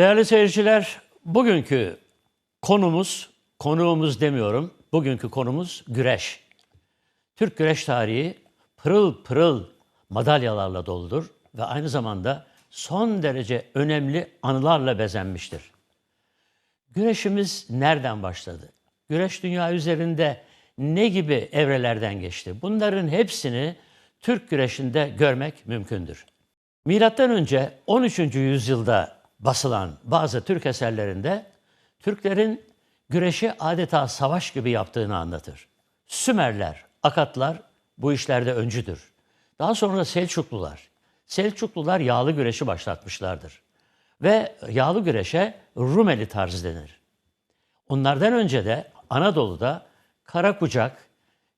Değerli seyirciler, bugünkü konumuz, konuğumuz demiyorum, bugünkü konumuz güreş. Türk güreş tarihi pırıl pırıl madalyalarla doludur ve aynı zamanda son derece önemli anılarla bezenmiştir. Güreşimiz nereden başladı? Güreş dünya üzerinde ne gibi evrelerden geçti? Bunların hepsini Türk güreşinde görmek mümkündür. Milattan önce 13. yüzyılda basılan bazı Türk eserlerinde Türklerin güreşi adeta savaş gibi yaptığını anlatır. Sümerler, Akatlar bu işlerde öncüdür. Daha sonra Selçuklular. Selçuklular yağlı güreşi başlatmışlardır. Ve yağlı güreşe Rumeli tarzı denir. Onlardan önce de Anadolu'da kara kucak,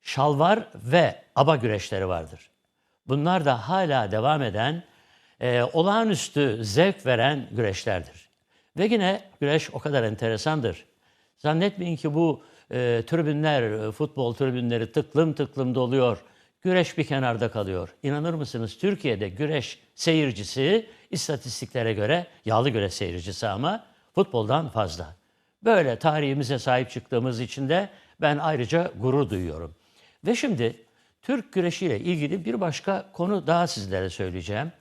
şalvar ve aba güreşleri vardır. Bunlar da hala devam eden, e, olağanüstü zevk veren güreşlerdir. Ve yine güreş o kadar enteresandır. Zannetmeyin ki bu e, tribünler, e, futbol tribünleri tıklım tıklım doluyor. Güreş bir kenarda kalıyor. İnanır mısınız Türkiye'de güreş seyircisi istatistiklere göre yağlı güreş seyircisi ama futboldan fazla. Böyle tarihimize sahip çıktığımız için de ben ayrıca gurur duyuyorum. Ve şimdi Türk güreşiyle ilgili bir başka konu daha sizlere söyleyeceğim.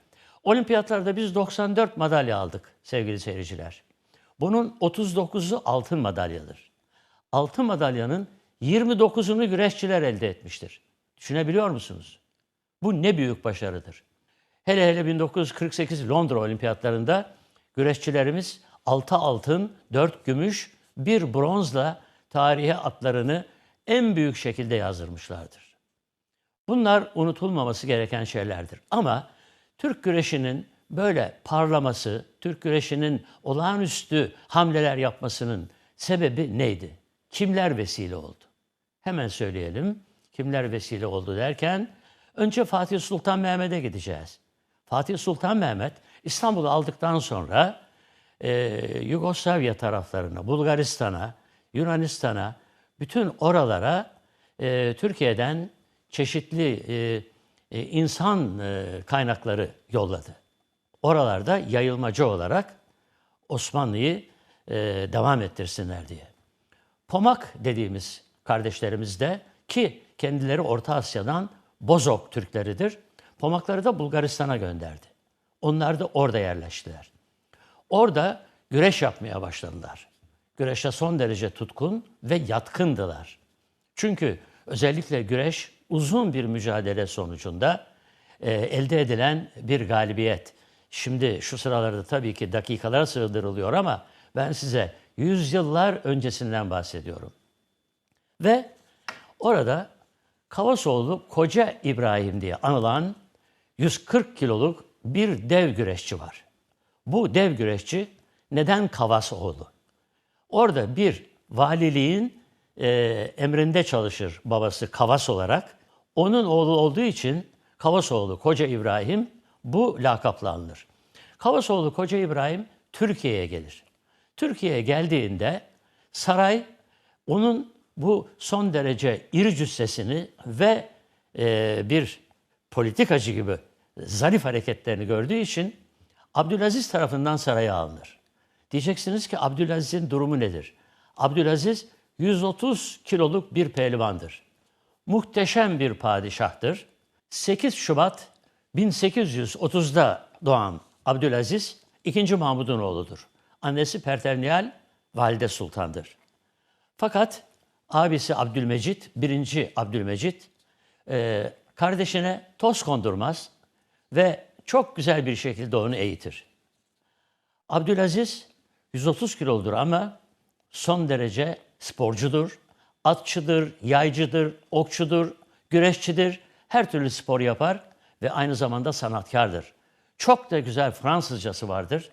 Olimpiyatlarda biz 94 madalya aldık sevgili seyirciler. Bunun 39'u altın madalyadır. Altın madalyanın 29'unu güreşçiler elde etmiştir. Düşünebiliyor musunuz? Bu ne büyük başarıdır. Hele hele 1948 Londra Olimpiyatlarında güreşçilerimiz 6 altın, 4 gümüş, 1 bronzla tarihe atlarını en büyük şekilde yazdırmışlardır. Bunlar unutulmaması gereken şeylerdir. Ama Türk güreşinin böyle parlaması, Türk güreşinin olağanüstü hamleler yapmasının sebebi neydi? Kimler vesile oldu? Hemen söyleyelim. Kimler vesile oldu derken önce Fatih Sultan Mehmet'e gideceğiz. Fatih Sultan Mehmet İstanbul'u aldıktan sonra e, Yugoslavya taraflarına, Bulgaristan'a, Yunanistan'a, bütün oralara e, Türkiye'den çeşitli e, e, insan e, kaynakları yolladı. Oralarda yayılmacı olarak Osmanlı'yı e, devam ettirsinler diye. Pomak dediğimiz kardeşlerimiz de ki kendileri Orta Asya'dan Bozok Türkleridir. Pomakları da Bulgaristan'a gönderdi. Onlar da orada yerleştiler. Orada güreş yapmaya başladılar. Güreşe son derece tutkun ve yatkındılar. Çünkü özellikle güreş uzun bir mücadele sonucunda e, elde edilen bir galibiyet. Şimdi şu sıralarda tabii ki dakikalara sığdırılıyor ama ben size yüzyıllar öncesinden bahsediyorum. Ve orada Kavasoğlu Koca İbrahim diye anılan 140 kiloluk bir dev güreşçi var. Bu dev güreşçi neden Kavasoğlu? Orada bir valiliğin e, emrinde çalışır babası Kavas olarak. Onun oğlu olduğu için Kavasoğlu Koca İbrahim bu lakapla anılır. Kavasoğlu Koca İbrahim Türkiye'ye gelir. Türkiye'ye geldiğinde saray onun bu son derece iri cüssesini ve e, bir politikacı gibi zarif hareketlerini gördüğü için Abdülaziz tarafından saraya alınır. Diyeceksiniz ki Abdülaziz'in durumu nedir? Abdülaziz 130 kiloluk bir pehlivandır. Muhteşem bir padişahtır. 8 Şubat 1830'da doğan Abdülaziz 2. Mahmud'un oğludur. Annesi Pertevniyal Valide Sultan'dır. Fakat abisi Abdülmecit, 1. Abdülmecit e, kardeşine toz kondurmaz ve çok güzel bir şekilde onu eğitir. Abdülaziz 130 kilodur ama son derece sporcudur, atçıdır, yaycıdır, okçudur, güreşçidir, her türlü spor yapar ve aynı zamanda sanatkardır. Çok da güzel Fransızcası vardır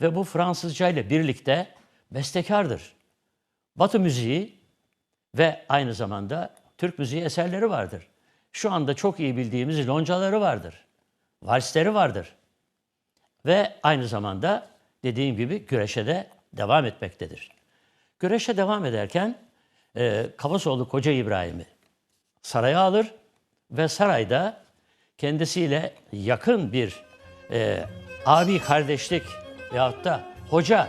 ve bu Fransızca ile birlikte bestekardır. Batı müziği ve aynı zamanda Türk müziği eserleri vardır. Şu anda çok iyi bildiğimiz loncaları vardır. Valsleri vardır. Ve aynı zamanda dediğim gibi güreşe de devam etmektedir. Güreşe devam ederken e, Kavasoğlu Koca İbrahim'i saraya alır ve sarayda kendisiyle yakın bir e, abi kardeşlik veyahut da hoca,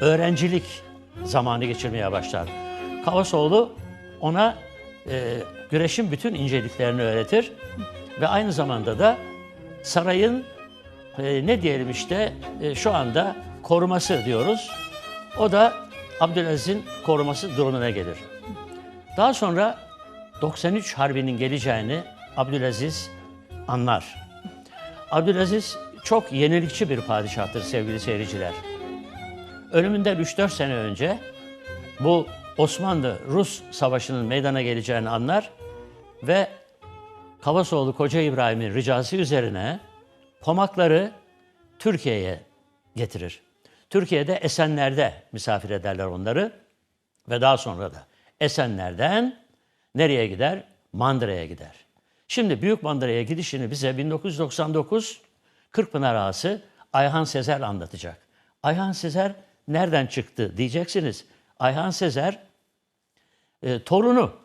öğrencilik zamanı geçirmeye başlar. Kavasoğlu ona e, güreşin bütün inceliklerini öğretir ve aynı zamanda da sarayın e, ne diyelim işte e, şu anda koruması diyoruz. O da Abdülaziz'in koruması durumuna gelir. Daha sonra 93 Harbi'nin geleceğini Abdülaziz anlar. Abdülaziz çok yenilikçi bir padişahtır sevgili seyirciler. Ölümünden 3-4 sene önce bu Osmanlı-Rus savaşının meydana geleceğini anlar ve Kavasoğlu Koca İbrahim'in ricası üzerine Pomakları Türkiye'ye getirir. Türkiye'de Esenler'de misafir ederler onları ve daha sonra da Esenler'den nereye gider? Mandıra'ya gider. Şimdi Büyük Mandıra'ya gidişini bize 1999 Kırkpınar Ağası Ayhan Sezer anlatacak. Ayhan Sezer nereden çıktı diyeceksiniz. Ayhan Sezer e, torunu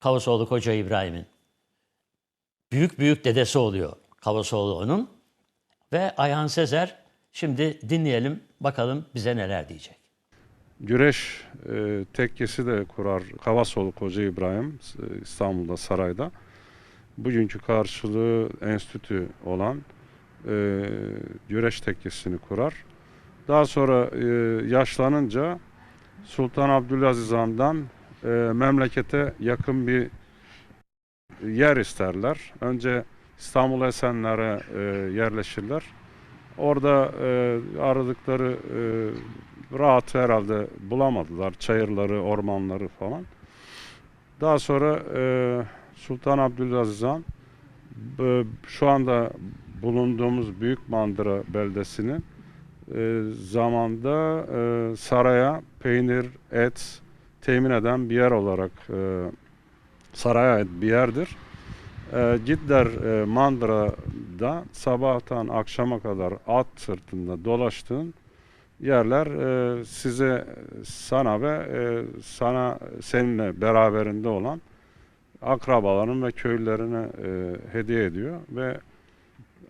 Kavasoğlu Koca İbrahim'in. Büyük büyük dedesi oluyor Kavasoğlu onun. Ve Ayhan Sezer şimdi dinleyelim bakalım bize neler diyecek. Güreş e, tekkesi de kurar Kavasoğlu Koca İbrahim e, İstanbul'da sarayda. Bugünkü karşılığı enstitü olan e, güreş tekkesini kurar. Daha sonra e, yaşlanınca Sultan Abdülaziz Han'dan e, memlekete yakın bir yer isterler. Önce İstanbul Esenler'e e, yerleşirler. Orada e, aradıkları e, rahat herhalde bulamadılar. Çayırları, ormanları falan. Daha sonra e, Sultan Abdülaziz Han e, şu anda bulunduğumuz Büyük Mandıra beldesini e, zamanda e, saraya peynir, et temin eden bir yer olarak e, saraya ait bir yerdir. E, Gitler e, Mandıra'da sabahtan akşama kadar at sırtında dolaştığın yerler e, size, sana ve e, sana seninle beraberinde olan akrabaların ve köylülerine e, hediye ediyor ve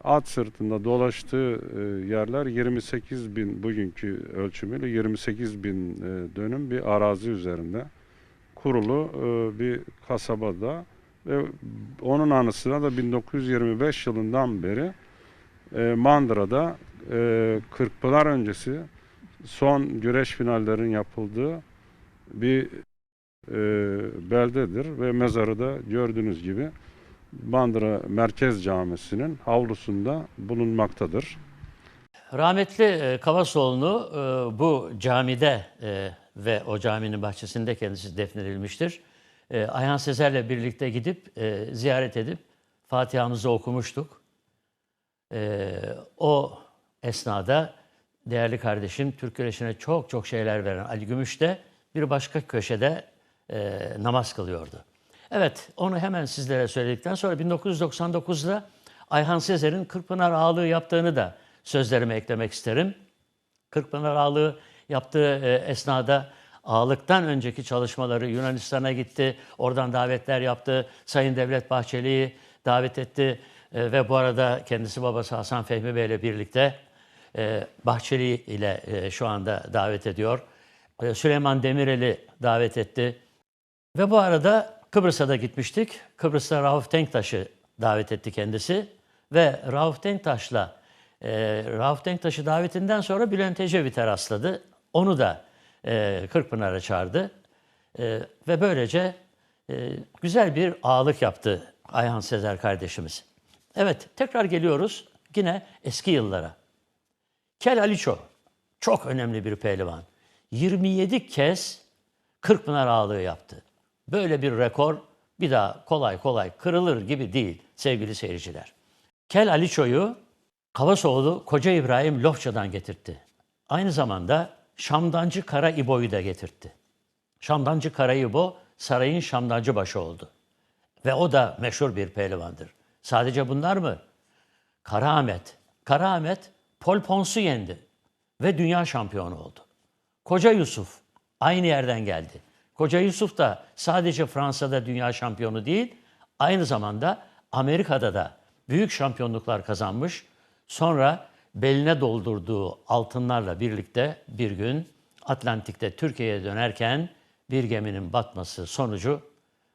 at sırtında dolaştığı e, yerler 28 bin bugünkü ölçümüyle 28 bin e, dönüm bir arazi üzerinde kurulu e, bir kasabada ve onun anısına da 1925 yılından beri e, Mandıra'da e, Kırkpınar öncesi son güreş finallerin yapıldığı bir e, beldedir ve mezarı da gördüğünüz gibi Mandıra Merkez Camisi'nin havlusunda bulunmaktadır. Rahmetli e, Kavasoğlu'nu e, bu camide e, ve o caminin bahçesinde kendisi defnedilmiştir. E, Ayhan Sezer'le birlikte gidip e, ziyaret edip Fatiha'mızı okumuştuk. E, o esnada değerli kardeşim Türk güreşine çok çok şeyler veren Ali Gümüş de bir başka köşede e, namaz kılıyordu. Evet, onu hemen sizlere söyledikten sonra 1999'da Ayhan Sezer'in Kırkpınar Ağalığı yaptığını da sözlerime eklemek isterim. Kırkpınar Ağalığı yaptığı e, esnada ağalıktan önceki çalışmaları Yunanistan'a gitti. Oradan davetler yaptı. Sayın Devlet Bahçeli'yi davet etti. E, ve bu arada kendisi babası Hasan Fehmi Bey ile birlikte e, Bahçeli ile e, şu anda davet ediyor. E, Süleyman Demirel'i davet etti. Ve bu arada Kıbrıs'a da gitmiştik. Kıbrıs'ta Rauf Denktaş'ı davet etti kendisi. Ve Rauf Denktaş'la e, Rauf Denktaş'ı davetinden sonra Bülent Ecevit'e rastladı. Onu da e, Kırkpınar'a çağırdı. E, ve böylece e, güzel bir ağalık yaptı Ayhan Sezer kardeşimiz. Evet, tekrar geliyoruz yine eski yıllara. Kel Aliço, çok önemli bir pehlivan. 27 kez Kırkpınar ağalığı yaptı. Böyle bir rekor bir daha kolay kolay kırılır gibi değil sevgili seyirciler. Kel Aliço'yu Kavasoğlu Koca İbrahim Lofça'dan getirtti. Aynı zamanda Şamdancı Kara İbo'yu da getirtti. Şamdancı Kara İbo sarayın Şamdancı başı oldu. Ve o da meşhur bir pehlivandır. Sadece bunlar mı? Karaahmet. Karaahmet Pol Pons'u yendi ve dünya şampiyonu oldu. Koca Yusuf aynı yerden geldi. Koca Yusuf da sadece Fransa'da dünya şampiyonu değil, aynı zamanda Amerika'da da büyük şampiyonluklar kazanmış. Sonra beline doldurduğu altınlarla birlikte bir gün Atlantik'te Türkiye'ye dönerken bir geminin batması sonucu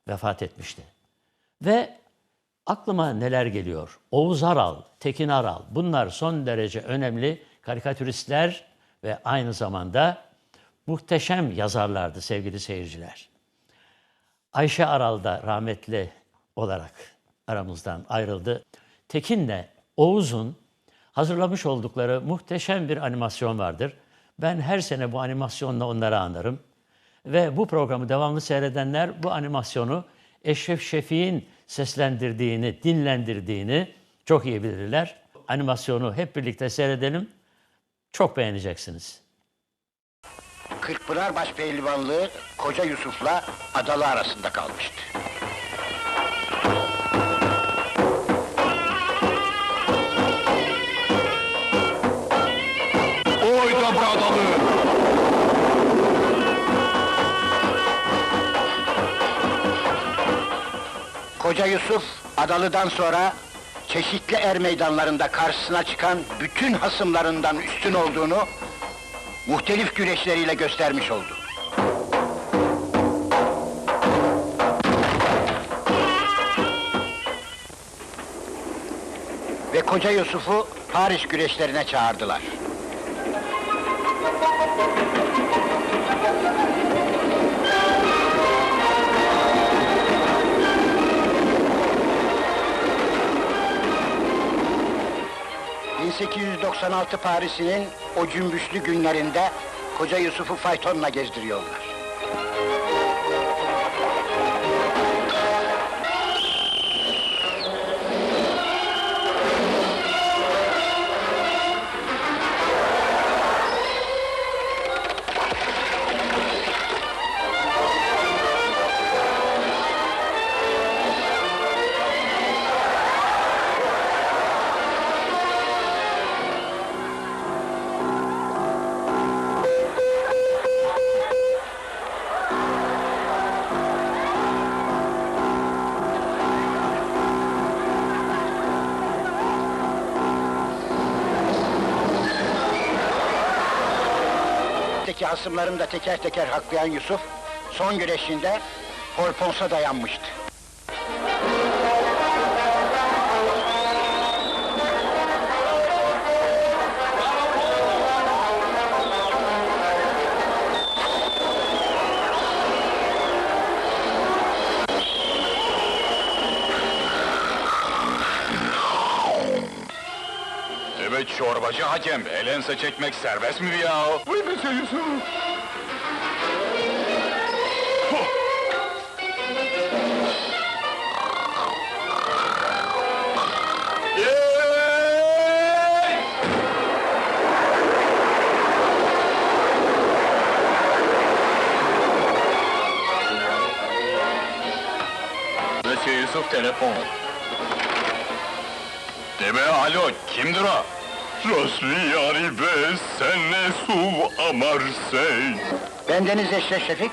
vefat etmişti. Ve aklıma neler geliyor? Oğuz Aral, Tekin Aral bunlar son derece önemli karikatüristler ve aynı zamanda muhteşem yazarlardı sevgili seyirciler. Ayşe Aral da rahmetli olarak aramızdan ayrıldı. Tekin'le Oğuz'un hazırlamış oldukları muhteşem bir animasyon vardır. Ben her sene bu animasyonla onları anarım. Ve bu programı devamlı seyredenler bu animasyonu Eşref Şefik'in seslendirdiğini, dinlendirdiğini çok iyi bilirler. Animasyonu hep birlikte seyredelim. Çok beğeneceksiniz. Kırkpınar Başpehlivanlığı Koca Yusuf'la Adalı arasında kalmıştı. Koca Yusuf, Adalı'dan sonra çeşitli er meydanlarında karşısına çıkan bütün hasımlarından üstün olduğunu muhtelif güreşleriyle göstermiş oldu. Ve Koca Yusuf'u Paris güreşlerine çağırdılar. ...1896 Paris'inin o cümbüşlü günlerinde... ...Koca Yusuf'u faytonla gezdiriyorlar. Teki hasımlarını da teker teker haklayan Yusuf... ...son güreşinde Polpons'a dayanmıştı. Evet çorbacı hakem, elense çekmek serbest mi ya? Yusuf! Yeeey! Monsieur Yusuf telefon. Deme alo, kimdir o? Je suis arrivé, sen ne su à Marseille. Bendeniz Eşref Şefik,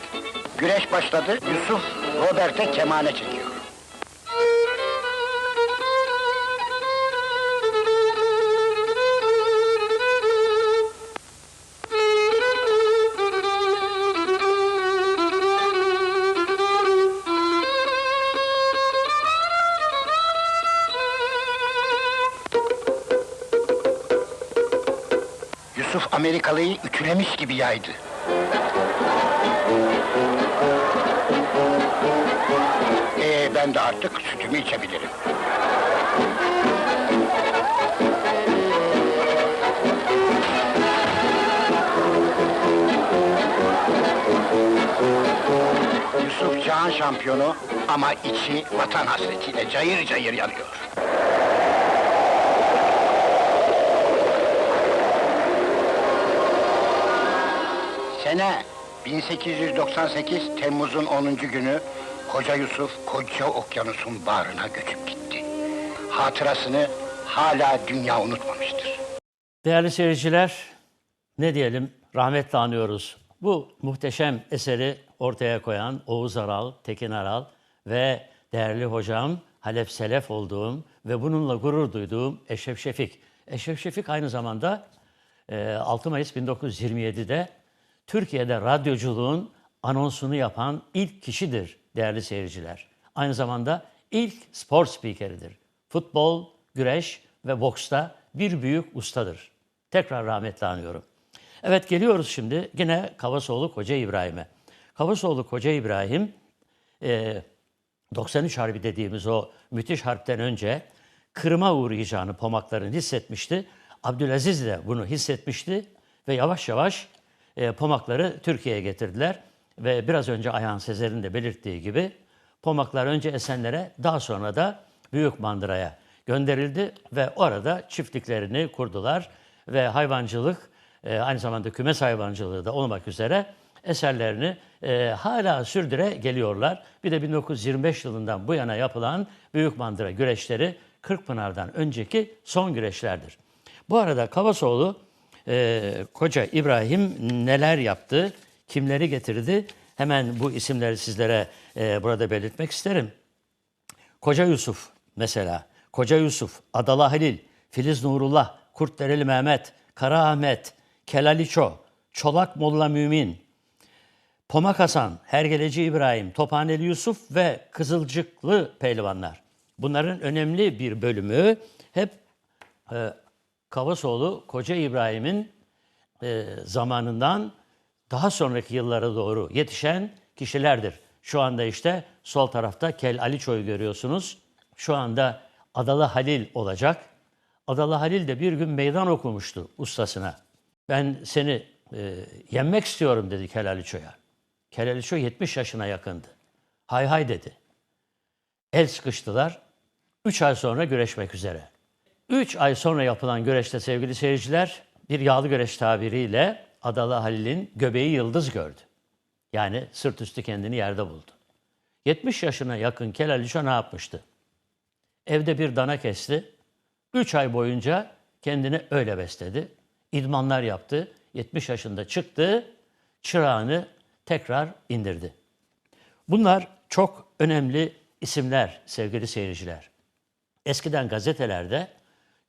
güreş başladı, Yusuf Robert'e kemane çekiyor. Amerikalıyı ütülemiş gibi yaydı. Ee, ben de artık sütümü içebilirim. Yusuf Cihan şampiyonu ama içi vatan hasretiyle cayır cayır yanıyor. Sene 1898 Temmuz'un 10. günü Koca Yusuf koca okyanusun bağrına göçüp gitti. Hatırasını hala dünya unutmamıştır. Değerli seyirciler, ne diyelim rahmetle anıyoruz. Bu muhteşem eseri ortaya koyan Oğuz Aral, Tekin Aral ve değerli hocam Halef Selef olduğum ve bununla gurur duyduğum Eşref Şefik. Eşref Şefik aynı zamanda e, 6 Mayıs 1927'de Türkiye'de radyoculuğun anonsunu yapan ilk kişidir değerli seyirciler. Aynı zamanda ilk spor spikeridir. Futbol, güreş ve boksta bir büyük ustadır. Tekrar rahmetle anıyorum. Evet geliyoruz şimdi yine Kavasoğlu Koca İbrahim'e. Kavasoğlu Koca İbrahim e, 93 Harbi dediğimiz o müthiş harpten önce kırıma uğrayacağını Pomakların hissetmişti. Abdülaziz de bunu hissetmişti ve yavaş yavaş e, Pomakları Türkiye'ye getirdiler. Ve biraz önce Ayhan Sezer'in de belirttiği gibi Pomaklar önce Esenler'e daha sonra da Büyük Mandıra'ya gönderildi ve orada çiftliklerini kurdular ve hayvancılık e, aynı zamanda kümes hayvancılığı da olmak üzere eserlerini e, hala sürdüre geliyorlar. Bir de 1925 yılından bu yana yapılan Büyük Mandıra güreşleri Kırkpınar'dan önceki son güreşlerdir. Bu arada Kavasoğlu e, koca İbrahim neler yaptı, kimleri getirdi? Hemen bu isimleri sizlere e, burada belirtmek isterim. Koca Yusuf mesela, Koca Yusuf, Adalı Halil, Filiz Nurullah, Kurtdereli Mehmet, Kara Ahmet, Kelaliço, Çolak Molla Mümin, Pomak Hasan, Hergeleci İbrahim, Tophaneli Yusuf ve Kızılcıklı pehlivanlar. Bunların önemli bir bölümü hep e, Kavasoğlu Koca İbrahim'in e, zamanından daha sonraki yıllara doğru yetişen kişilerdir. Şu anda işte sol tarafta Kel Aliço'yu görüyorsunuz. Şu anda Adalı Halil olacak. Adalı Halil de bir gün meydan okumuştu ustasına. Ben seni e, yenmek istiyorum dedi Kel Aliço'ya. Kel Aliço 70 yaşına yakındı. Hay hay dedi. El sıkıştılar. 3 ay sonra güreşmek üzere. 3 ay sonra yapılan güreşte sevgili seyirciler bir yağlı güreş tabiriyle Adalı Halil'in göbeği yıldız gördü. Yani sırt üstü kendini yerde buldu. 70 yaşına yakın Kel Aliço ne yapmıştı? Evde bir dana kesti. 3 ay boyunca kendini öyle besledi. İdmanlar yaptı. 70 yaşında çıktı. Çırağını tekrar indirdi. Bunlar çok önemli isimler sevgili seyirciler. Eskiden gazetelerde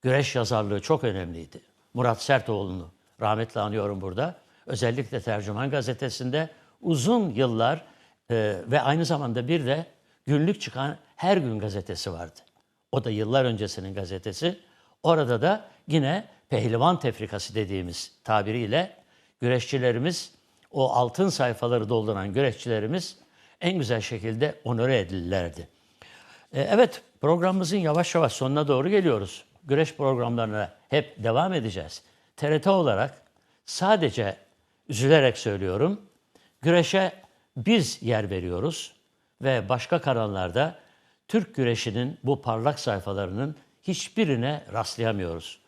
güreş yazarlığı çok önemliydi. Murat Sertoğlu'nu rahmetle anıyorum burada. Özellikle Tercüman Gazetesi'nde uzun yıllar e, ve aynı zamanda bir de günlük çıkan Her Gün gazetesi vardı. O da yıllar öncesinin gazetesi. Orada da yine pehlivan tefrikası dediğimiz tabiriyle güreşçilerimiz, o altın sayfaları dolduran güreşçilerimiz en güzel şekilde onore edilirlerdi. E, Evet, programımızın yavaş yavaş sonuna doğru geliyoruz. Güreş programlarına hep devam edeceğiz. TRT olarak sadece üzülerek söylüyorum, güreşe biz yer veriyoruz ve başka kanallarda Türk güreşinin bu parlak sayfalarının hiçbirine rastlayamıyoruz.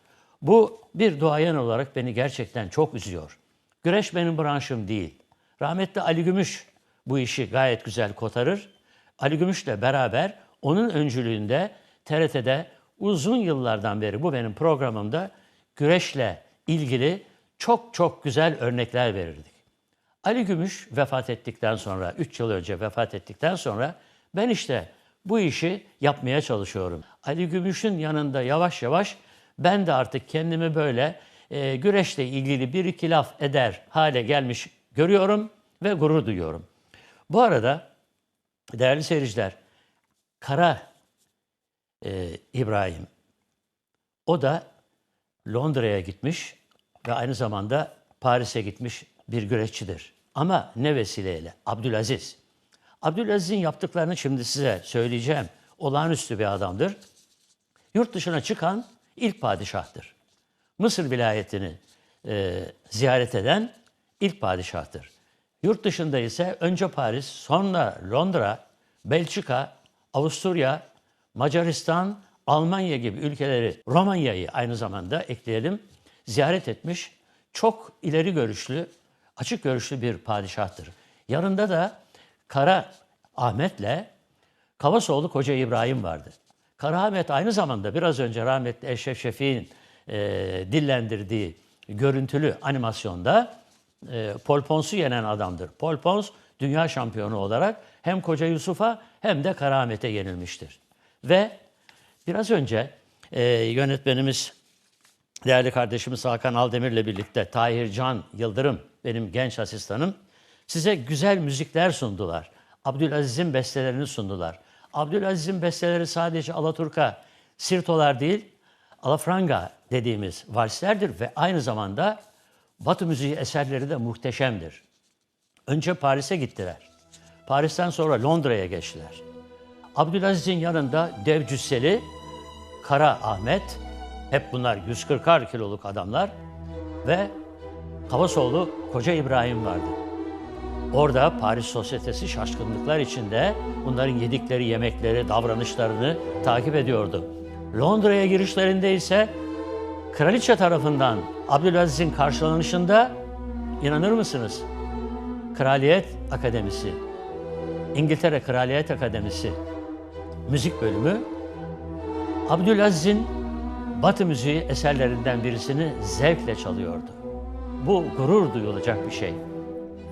Bu bir duayen olarak beni gerçekten çok üzüyor. Güreş benim branşım değil. Rahmetli Ali Gümüş bu işi gayet güzel kotarır. Ali Gümüş'le beraber onun öncülüğünde TRT'de uzun yıllardan beri bu benim programımda güreşle ilgili çok çok güzel örnekler verirdik. Ali Gümüş vefat ettikten sonra, 3 yıl önce vefat ettikten sonra ben işte bu işi yapmaya çalışıyorum. Ali Gümüş'ün yanında yavaş yavaş ben de artık kendimi böyle e, güreşle ilgili bir iki laf eder hale gelmiş görüyorum ve gurur duyuyorum. Bu arada değerli seyirciler, Kara e, İbrahim, o da Londra'ya gitmiş ve aynı zamanda Paris'e gitmiş bir güreşçidir. Ama ne vesileyle? Abdülaziz. Abdülaziz'in yaptıklarını şimdi size söyleyeceğim. Olağanüstü bir adamdır. Yurt dışına çıkan ilk padişahtır. Mısır vilayetini e, ziyaret eden ilk padişahtır. Yurt dışında ise önce Paris, sonra Londra, Belçika, Avusturya, Macaristan, Almanya gibi ülkeleri, Romanya'yı aynı zamanda ekleyelim, ziyaret etmiş. Çok ileri görüşlü, açık görüşlü bir padişahtır. Yanında da Kara Ahmet'le Kavasoğlu Koca İbrahim vardı. Kara Ahmet aynı zamanda biraz önce rahmetli Eşref Şefik'in e, dillendirdiği görüntülü animasyonda e, Pol Pons'u yenen adamdır. Pol Pons dünya şampiyonu olarak hem Koca Yusuf'a hem de Kara Ahmet'e yenilmiştir. Ve biraz önce e, yönetmenimiz değerli kardeşimiz Hakan Aldemir'le birlikte Tahir Can Yıldırım benim genç asistanım size güzel müzikler sundular. Abdülaziz'in bestelerini sundular. Abdülaziz'in besteleri sadece Alaturka, Sirtolar değil, Alafranga dediğimiz valslerdir ve aynı zamanda Batı müziği eserleri de muhteşemdir. Önce Paris'e gittiler. Paris'ten sonra Londra'ya geçtiler. Abdülaziz'in yanında dev cüsseli Kara Ahmet, hep bunlar 140'ar kiloluk adamlar ve Havasoğlu Koca İbrahim vardı. Orada Paris sosyetesi şaşkınlıklar içinde bunların yedikleri yemekleri, davranışlarını takip ediyordu. Londra'ya girişlerinde ise kraliçe tarafından Abdülaziz'in karşılanışında inanır mısınız? Kraliyet Akademisi, İngiltere Kraliyet Akademisi müzik bölümü Abdülaziz'in Batı müziği eserlerinden birisini zevkle çalıyordu. Bu gurur duyulacak bir şey.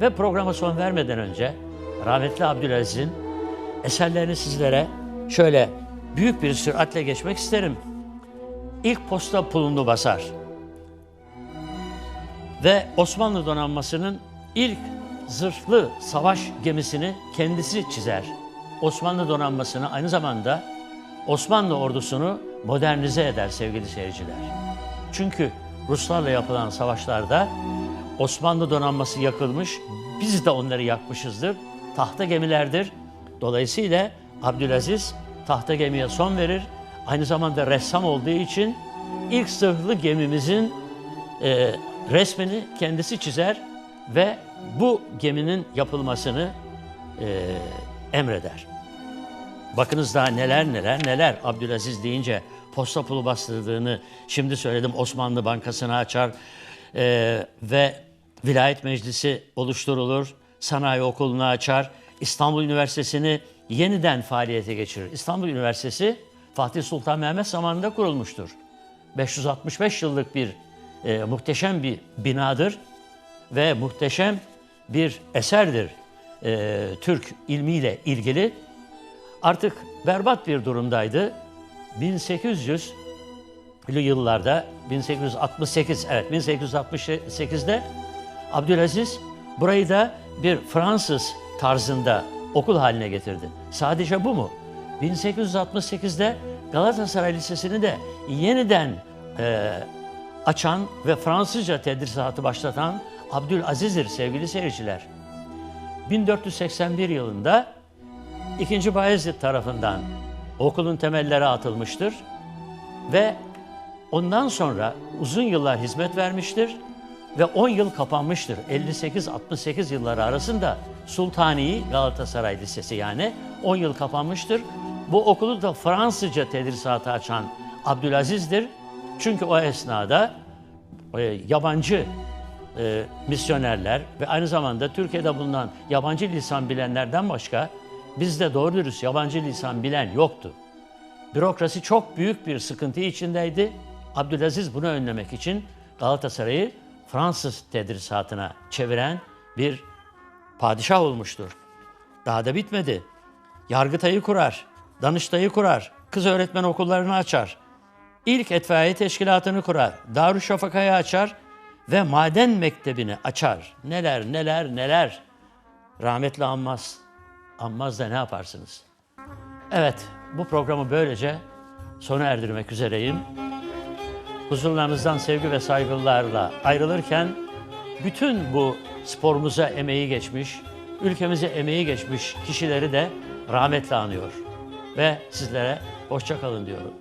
Ve programa son vermeden önce rahmetli Abdülaziz'in eserlerini sizlere şöyle büyük bir süratle geçmek isterim. İlk posta pulunu basar. Ve Osmanlı donanmasının ilk zırhlı savaş gemisini kendisi çizer. Osmanlı donanmasını aynı zamanda Osmanlı ordusunu modernize eder sevgili seyirciler. Çünkü Ruslarla yapılan savaşlarda Osmanlı donanması yakılmış, biz de onları yakmışızdır. Tahta gemilerdir. Dolayısıyla Abdülaziz tahta gemiye son verir. Aynı zamanda ressam olduğu için ilk zırhlı gemimizin e, resmini kendisi çizer ve bu geminin yapılmasını e, emreder. Bakınız daha neler neler neler Abdülaziz deyince posta pulu bastırdığını şimdi söyledim Osmanlı Bankası'nı açar e, ve vilayet meclisi oluşturulur, sanayi okulunu açar, İstanbul Üniversitesi'ni yeniden faaliyete geçirir. İstanbul Üniversitesi Fatih Sultan Mehmet zamanında kurulmuştur. 565 yıllık bir e, muhteşem bir binadır ve muhteşem bir eserdir e, Türk ilmiyle ilgili. Artık berbat bir durumdaydı. 1800'lü yıllarda 1868 evet 1868'de Abdülaziz burayı da bir Fransız tarzında okul haline getirdi. Sadece bu mu? 1868'de Galatasaray Lisesi'ni de yeniden e, açan ve Fransızca tedrisatı başlatan Abdülaziz'dir sevgili seyirciler. 1481 yılında 2. Bayezid tarafından okulun temelleri atılmıştır ve ondan sonra uzun yıllar hizmet vermiştir ve 10 yıl kapanmıştır. 58-68 yılları arasında Sultani Galatasaray Lisesi yani 10 yıl kapanmıştır. Bu okulu da Fransızca tedrisatı açan Abdülaziz'dir. Çünkü o esnada e, yabancı e, misyonerler ve aynı zamanda Türkiye'de bulunan yabancı lisan bilenlerden başka bizde doğru dürüst yabancı lisan bilen yoktu. Bürokrasi çok büyük bir sıkıntı içindeydi. Abdülaziz bunu önlemek için Galatasaray'ı Fransız tedrisatına çeviren bir padişah olmuştur. Daha da bitmedi. Yargıtay'ı kurar, Danıştay'ı kurar, kız öğretmen okullarını açar. İlk etfaiye teşkilatını kurar, Darüşşafaka'yı açar ve maden mektebini açar. Neler neler neler. Rahmetli Ammaz. Ammaz da ne yaparsınız? Evet, bu programı böylece sona erdirmek üzereyim. Huzurlarınızdan sevgi ve saygılarla ayrılırken bütün bu sporumuza emeği geçmiş, ülkemize emeği geçmiş kişileri de rahmetle anıyor. Ve sizlere hoşça kalın diyorum.